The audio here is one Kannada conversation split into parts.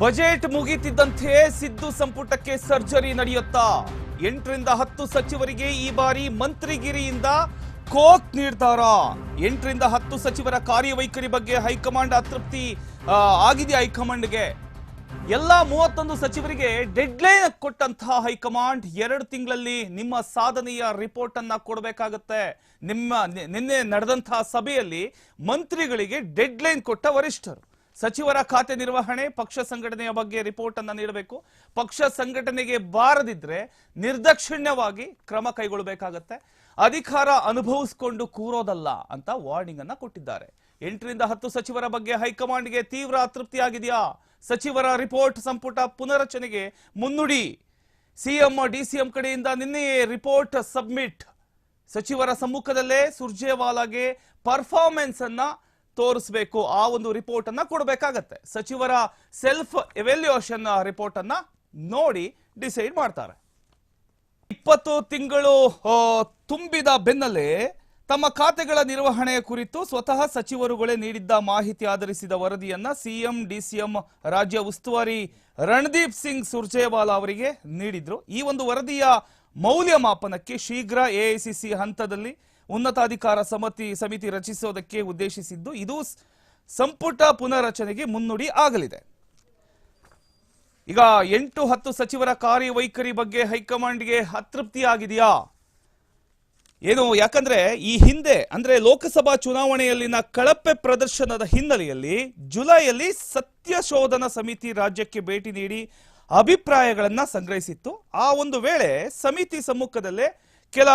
ಬಜೆಟ್ ಮುಗಿತಿದ್ದಂತೆಯೇ ಸಿದ್ದು ಸಂಪುಟಕ್ಕೆ ಸರ್ಜರಿ ನಡೆಯುತ್ತಾ? ಎಂಟರಿಂದ ಹತ್ತು ಸಚಿವರಿಗೆ ಈ ಬಾರಿ ಮಂತ್ರಿಗಿರಿಯಿಂದ ಕೋಕ್ ನಿರ್ಧಾರ. ಎಂಟರಿಂದ ಹತ್ತು ಸಚಿವರ ಕಾರ್ಯವೈಖರಿ ಬಗ್ಗೆ ಹೈಕಮಾಂಡ್ ಅತೃಪ್ತಿ ಆಗಿದೆ ಹೈಕಮಾಂಡ್ಗೆ. ಎಲ್ಲ ಮೂವತ್ತೊಂದು ಸಚಿವರಿಗೆ ಡೆಡ್ಲೈನ್ ಕೊಟ್ಟಂತಹ ಹೈಕಮಾಂಡ್ ಎರಡು ತಿಂಗಳಲ್ಲಿ ನಿಮ್ಮ ಸಾಧನೆಯ ರಿಪೋರ್ಟ್ ಅನ್ನ ಕೊಡಬೇಕಾಗತ್ತೆ. ನಿಮ್ಮ ನಿನ್ನೆ ನಡೆದಂತಹ ಸಭೆಯಲ್ಲಿ ಮಂತ್ರಿಗಳಿಗೆ ಡೆಡ್ಲೈನ್ ಕೊಟ್ಟ ವರಿಷ್ಠರು. ಸಚಿವರ ಖಾತೆ ನಿರ್ವಹಣೆ, ಪಕ್ಷ ಸಂಘಟನೆಯ ಬಗ್ಗೆ ರಿಪೋರ್ಟ್ ಅನ್ನ ನೀಡಬೇಕು. ಪಕ್ಷ ಸಂಘಟನೆಗೆ ಬಾರದಿದ್ರೆ ನಿರ್ದಕ್ಷಿಣ್ಯವಾಗಿ ಕ್ರಮ ಕೈಗೊಳ್ಳಬೇಕಾಗತ್ತೆ. ಅಧಿಕಾರ ಅನುಭವಿಸಿಕೊಂಡು ಕೂರೋದಲ್ಲ ಅಂತ ವಾರ್ನಿಂಗ್ ಅನ್ನ ಕೊಟ್ಟಿದ್ದಾರೆ. ಎಂಟರಿಂದ ಹತ್ತು ಸಚಿವರ ಬಗ್ಗೆ ಹೈಕಮಾಂಡ್ಗೆ ತೀವ್ರ ಅತೃಪ್ತಿಯಾಗಿದೆಯಾ? ಸಚಿವರ ರಿಪೋರ್ಟ್ ಸಂಪುಟ ಪುನರಚನೆಗೆ ಮುನ್ನುಡಿ. ಸಿಎಂ, ಡಿಸಿಎಂ ಕಡೆಯಿಂದ ನಿನ್ನೆಯೇ ರಿಪೋರ್ಟ್ ಸಬ್ಮಿಟ್. ಸಚಿವರ ಸಮ್ಮುಖದಲ್ಲೇ ಸುರ್ಜೇವಾಲಾಗೆ ಪರ್ಫಾರ್ಮೆನ್ಸ್ ಅನ್ನ ತೋರಿಸಬೇಕು, ಆ ಒಂದು ರಿಪೋರ್ಟ್ ಅನ್ನ ಕೊಡಬೇಕಾಗತ್ತೆ. ಸಚಿವರ ಸೆಲ್ಫ್ ಎವ್ಯಾಲ್ಯೂಯೇಷನ್ ರಿಪೋರ್ಟ್ ಅನ್ನ ನೋಡಿ ಡಿಸೈಡ್ ಮಾಡ್ತಾರೆ. ಇಪ್ಪತ್ತು ತಿಂಗಳು ತುಂಬಿದ ಬೆನ್ನಲ್ಲೇ ತಮ್ಮ ಖಾತೆಗಳ ನಿರ್ವಹಣೆ ಕುರಿತು ಸ್ವತಃ ಸಚಿವರುಗಳೇ ನೀಡಿದ್ದ ಮಾಹಿತಿ ಆಧರಿಸಿದ ವರದಿಯನ್ನ ಸಿಎಂ, ಡಿಸಿಎಂ ರಾಜ್ಯ ಉಸ್ತುವಾರಿ ರಣದೀಪ್ ಸಿಂಗ್ ಸುರ್ಜೇವಾಲಾ ಅವರಿಗೆ ನೀಡಿದ್ರು. ಈ ಒಂದು ವರದಿಯ ಮೌಲ್ಯಮಾಪನಕ್ಕೆ ಶೀಘ್ರ ಎಐಸಿಸಿ ಹಂತದಲ್ಲಿ ಉನ್ನತಾಧಿಕಾರ ಸಮಿತಿ ಸಮಿತಿ ರಚಿಸೋದಕ್ಕೆ ಉದ್ದೇಶಿಸಿದ್ದು ಇದು ಸಂಪುಟ ಪುನರಚನೆಗೆ ಮುನ್ನುಡಿ ಆಗಲಿದೆ. ಈಗ ಎಂಟು ಹತ್ತು ಸಚಿವರ ಕಾರ್ಯವೈಖರಿ ಬಗ್ಗೆ ಹೈಕಮಾಂಡ್ಗೆ ಅತೃಪ್ತಿ ಆಗಿದೆಯಾ ಏನು, ಯಾಕಂದ್ರೆ ಈ ಹಿಂದೆ, ಅಂದ್ರೆ ಲೋಕಸಭಾ ಚುನಾವಣೆಯಲ್ಲಿನ ಕಳಪೆ ಪ್ರದರ್ಶನದ ಹಿನ್ನೆಲೆಯಲ್ಲಿ ಜುಲೈಯಲ್ಲಿ ಸತ್ಯಶೋಧನ ಸಮಿತಿ ರಾಜ್ಯಕ್ಕೆ ಭೇಟಿ ನೀಡಿ ಅಭಿಪ್ರಾಯಗಳನ್ನು ಸಂಗ್ರಹಿಸಿತ್ತು. ಆ ಒಂದು ವೇಳೆ ಸಮಿತಿ ಸಮ್ಮುಖದಲ್ಲೇ ಕೆಲ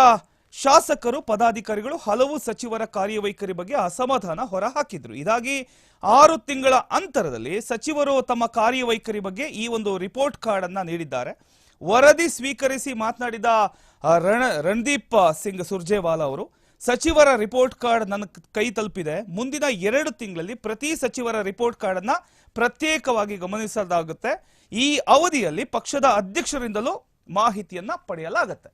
ಶಾಸಕರು, ಪದಾಧಿಕಾರಿಗಳು ಹಲವು ಸಚಿವರ ಕಾರ್ಯವೈಖರಿ ಬಗ್ಗೆ ಅಸಮಾಧಾನ ಹೊರಹಾಕಿದ್ರು. ಇದಾಗಿ ಆರು ತಿಂಗಳ ಅಂತರದಲ್ಲಿ ಸಚಿವರು ತಮ್ಮ ಕಾರ್ಯವೈಖರಿ ಬಗ್ಗೆ ಈ ಒಂದು ರಿಪೋರ್ಟ್ ಕಾರ್ಡ್ ಅನ್ನ ನೀಡಿದ್ದಾರೆ. ವರದಿ ಸ್ವೀಕರಿಸಿ ಮಾತನಾಡಿದ ರಣ, ರಣದೀಪ್ ಸಿಂಗ್ ಸುರ್ಜೇವಾಲಾ ಅವರು, ಸಚಿವರ ರಿಪೋರ್ಟ್ ಕಾರ್ಡ್ ನನ್ನ ಕೈ ತಲುಪಿದೆ. ಮುಂದಿನ ಎರಡು ತಿಂಗಳಲ್ಲಿ ಪ್ರತಿ ಸಚಿವರ ರಿಪೋರ್ಟ್ ಕಾರ್ಡ್ ಅನ್ನ ಪ್ರತ್ಯೇಕವಾಗಿ ಗಮನಿಸಲಾಗುತ್ತೆ ಈ ಅವಧಿಯಲ್ಲಿ ಪಕ್ಷದ ಅಧ್ಯಕ್ಷರಿಂದಲೂ ಮಾಹಿತಿಯನ್ನ ಪಡೆಯಲಾಗುತ್ತೆ.